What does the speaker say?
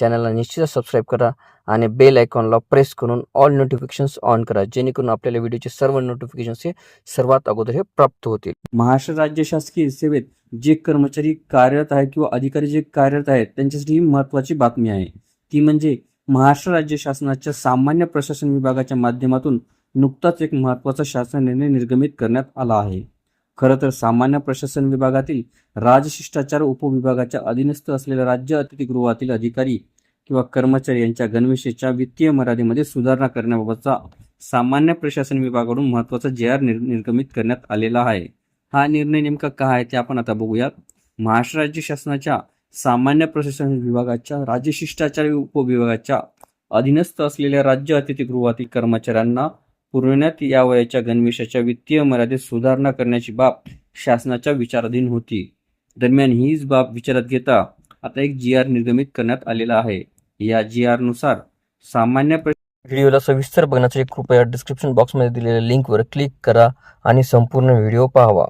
चॅनलला निश्चितच सबस्क्राईब करा आणि बेल आयकॉनला प्रेस करून ऑल नोटिफिकेशन्स ऑन करा जेणेकरून आपल्याला व्हिडिओचे सर्व नोटिफिकेशन्स हे सर्वात अगोदर हे प्राप्त होतील. महाराष्ट्र राज्य शासकीय सेवेत जे कर्मचारी कार्यरत आहेत किंवा अधिकारी जे कार्यरत आहेत त्यांच्यासाठी ही महत्त्वाची बातमी आहे. ती म्हणजे महाराष्ट्र राज्य शासनाच्या सामान्य प्रशासन विभागाच्या माध्यमातून नुकताच एक महत्त्वाचा शासन निर्णय निर्गमित करण्यात आला आहे. खरं तर सामान्य प्रशासन विभागातील राजशिष्टाचार उपविभागाच्या अधीनस्थ असलेल्या राज्य अतिथीगृहातील अधिकारी किंवा कर्मचारी यांच्या गणवेशेच्या वित्तीय मर्यादेमध्ये सुधारणा करण्याबाबतचा सामान्य प्रशासन विभागाकडून महत्त्वाचा जे आर निर्गमित करण्यात आलेला आहे. हा निर्णय नेमका काय आहे ते आपण आता बघूयात. महाराष्ट्र राज्य शासनाच्या सामान्य प्रशासन विभागाच्या राज्य शिष्टाचार उपविभागाच्या अधीनस्थ असलेल्या राज्य अतिथीगृहातील कर्मचाऱ्यांना पुरवण्यात या वयाच्या गणवेशाच्या वित्तीय मर्यादेत सुधारणा करण्याची बाब शासनाच्या विचाराधीन होती. दरम्यान हीच बाब विचारात घेता आता एक जी आर निर्गमित करण्यात आलेला आहे. या जी आरनुसार सामान्य व्हिडिओला सविस्तर बघण्यासाठी कृपया डिस्क्रिप्शन बॉक्समध्ये दिलेल्या लिंकवर क्लिक करा आणि संपूर्ण व्हिडिओ पाहावा.